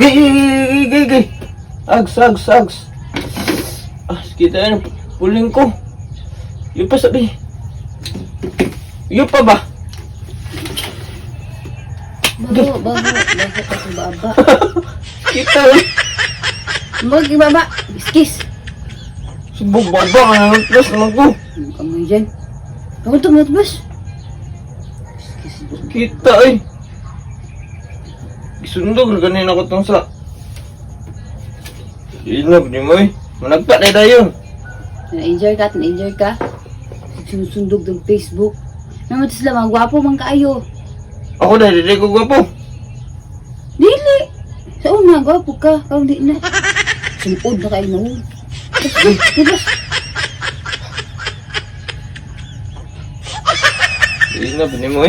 Gay, gay, gay, gay. Ags, ags, ags. Ah, kita yan. Puling ko. Yung pa sabi. Yung pa ba? Baho, baho, baho kasi baba. Kita eh. Mag, ibaba. Kiss. Subog ba ba? Ano plus naman ko? Ang kamay dyan. Ako ito, matbas. Kita eh. Isundog na kanina ko tong sa... Inab ni mo eh. Managpa na tayo. Na-enjoy ka, na-enjoy ka. Sinusundog ng Facebook. Naman sila, mga gwapo, mga kaayo. Ako na, hindi ko gwapo. Dili. Sa una, gwapo ka. Kau di na. Sumpod na kayo na. Labas. Inab ni mo eh.